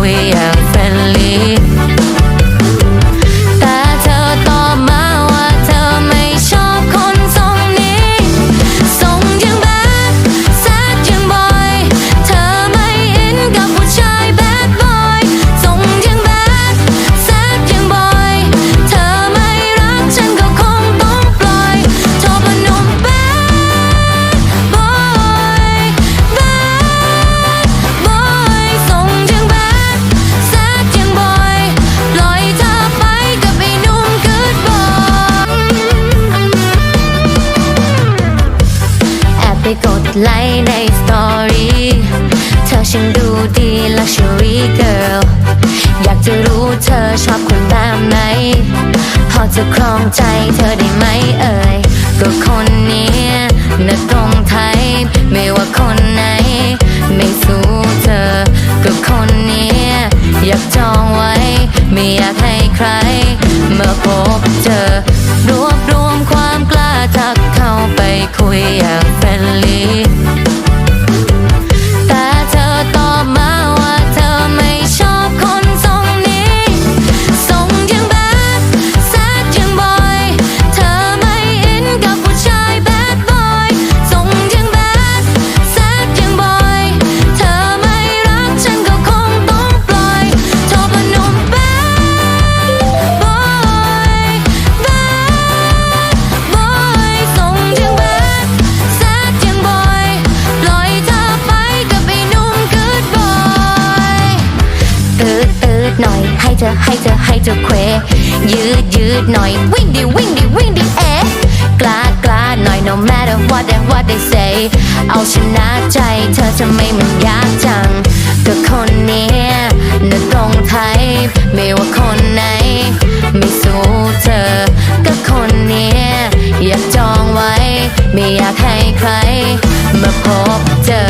we are. กดไลค์ในสตอรี่เธอช่างดูดี luxury girl อยากจะรู้เธอชอบคนแบบไหน พอจะครองใจเธอได้ไหมเอ่ย ก็คนนี้นักตรงไทย ไม่ว่าคนไหน ไม่สู้เธอ ก็คนนี้ อยากจองไว้ ไม่อยากให้ใครมาพบเจอ bike, we are friendly. เธอให้เธอให้เธอเควยืดยืดหน่อยวิ่งดิวิ่งดิวิ่งดิเอ๊ะกล้ากล้าหน่อย no matter what and what they say เอาชนะใจเธอจะไม่มันยากจังก็คนนี้ยนึกตรงไทยไม่ว่าคนไหน ไม่สู้เธอ ก็คนนี้อยากจองไว้ ไม่อยากให้ใคร มาพบเจอ